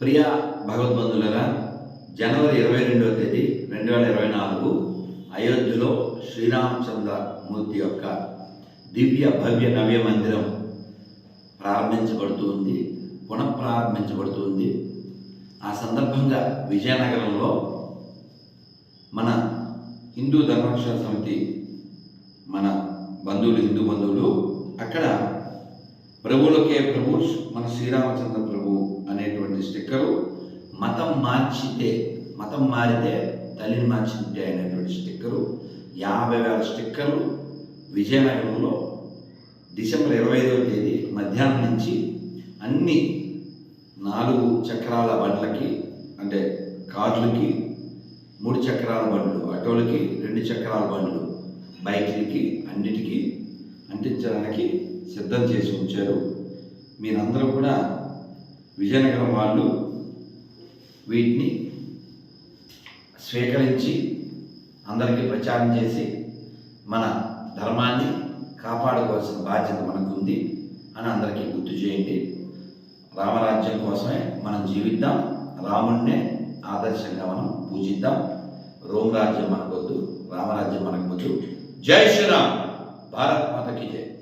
ప్రియ భగవద్బంధులరా జనవరి ఇరవై రెండవ తేదీ రెండు వేల ఇరవై నాలుగు అయోధ్యలో శ్రీరామచంద్రమూర్తి యొక్క దివ్య భవ్య నవ్య మందిరం ప్రారంభించబడుతుంది పునఃప్రారంభించబడుతుంది ఆ సందర్భంగా విజయనగరంలో మన హిందూ ధర్మరక్షణ సమితి మన బంధువులు హిందూ బంధువులు అక్కడ ప్రభువులకే ప్రభు మన శ్రీరామచంద్ర ప్రభు స్టిక్కరు మతం మార్చితే మతం మారితే తల్లిని మార్చింటే అనేటువంటి స్టిక్కరు. యాభై వేల స్టిక్కర్లు విజయనగరంలో డిసెంబర్ ఇరవై ఐదవ తేదీ మధ్యాహ్నం నుంచి అన్ని నాలుగు చక్రాల బండ్లకి అంటే కార్లకి మూడు చక్రాల బండ్లు ఆటోలకి రెండు చక్రాల బండ్లు బైక్లకి అన్నిటికీ అంటించడానికి సిద్ధం చేసి ఉంచారు. మీరందరూ కూడా విజయనగరం వాళ్ళు వీటిని స్వీకరించి అందరికీ ప్రచారం చేసి మన ధర్మాన్ని కాపాడుకోవాల్సిన బాధ్యత మనకు ఉంది అని అందరికీ గుర్తు చేయండి. రామరాజ్యం కోసమే మనం జీవిద్దాం. రాముణ్ణే ఆదర్శంగా మనం పూజిద్దాం. రోమ్ రాజ్యం మనకొద్దు రామరాజ్యం మనకు వద్దు జై శ్రీరామ్. భారత్ మాతకి జై.